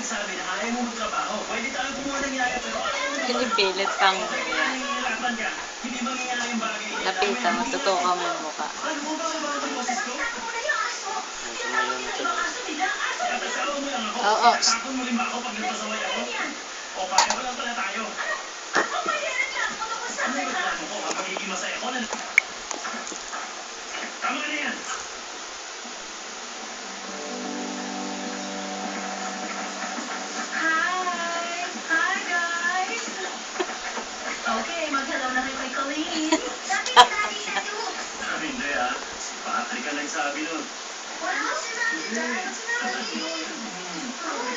nagsabi na ayaw mo magtrabaho. Pwede tayo kumuha ng yaya pero ayaw mo naman. Kinipilit pang Nahihirapan ka. Hindi mangyayari yung bagay na napita mo, totoo ka mo yung mukha. Ano mo ba ang mga boses ko? Mo. Oo. Takon mo rin ba ako pag nagpasaway ako? O pareho lang pala tayo. Ano yung reklamo ko? Ang magiging masaya ko na... Tama na yan. Hi! Hi, guys! Mag-hello na kayo kay Colleen. Sabi hindi ah. Patrick ang nagsabi nun. Wow, sinabi niya. Sinabi niya.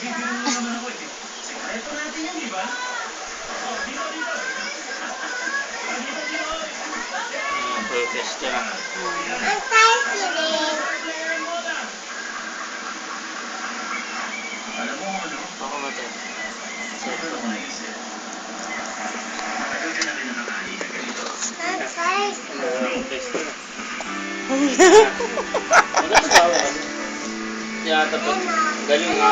Bibiro mo naman ako eh. Sekreto natin yan, di ba? Oh, dito, dito. Dito, dito. Protest ka lang. Flaring mo na. Alam mo ano? Ako ba ito? Siyempre ako naisip. Matagal ka na rin nakakali na ganito. Maganda sa awa. Yata pa. Galing nga.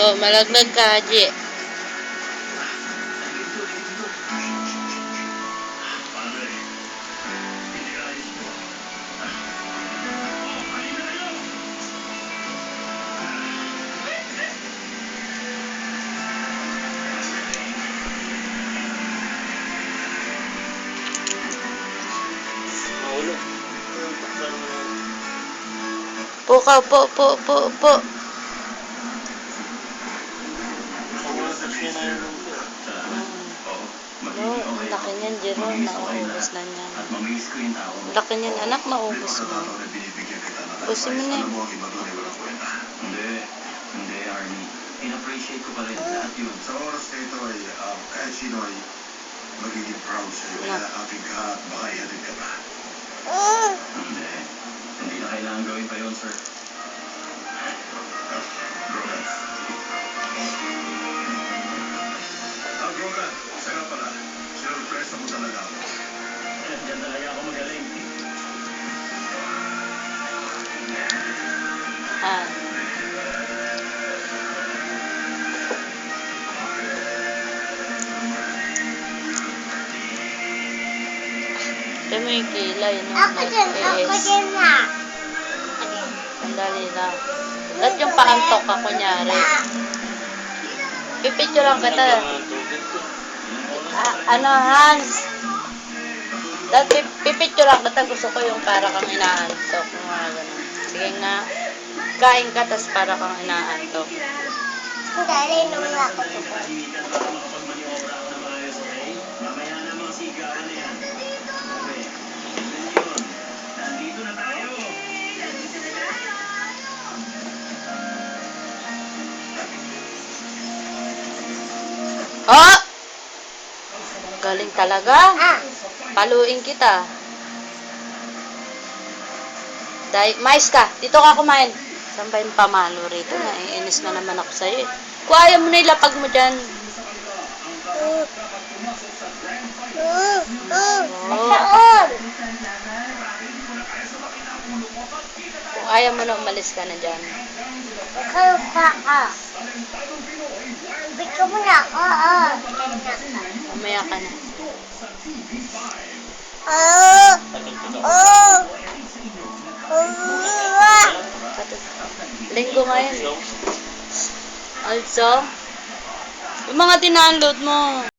Oh, malaglag ka, Haji. Ayos po. Oh. Po po, po, Naubos ko. Oo, No, ang laki niyan, Jerome. Nauubos na niyan. Ang laki niyan, anak, maubos mo. Ubusin mo na yun. Hindi. Hindi, Arnie. In-appreciate ko pa rin lahat yun. Sa oras na ito ay um, kahit sino ay magiging proud sa iyo. Kaya ating ka at baka ihatid ka pa. Hindi. Hindi na kailangan gawin pa yun, sir. Ah. Ito mo yung kilay, no? Ako din, ako din na. Sandali lang. At yung paantok ka, kunyari. Pipicture lang kita. Ah, ano, Hans? Dahil pipicture lang kita, gusto ko yung para kang inaantok. Mga ganun. Sige nga. Kain ka, tas para kang inaantok. Dali naman ako tayo. Oh! Galing talaga. Ah, Paluin kita. Dahil, mais ka. Dito ka kumain. Saan ba yung pamalo rito? Naiinis na naman ako sa'yo eh. Kung ayaw mo na ilapag mo dyan. saan? Kung ayaw mo na umalis ka na dyan. Ikaw nga yan. Also, yung mga dinownload mo.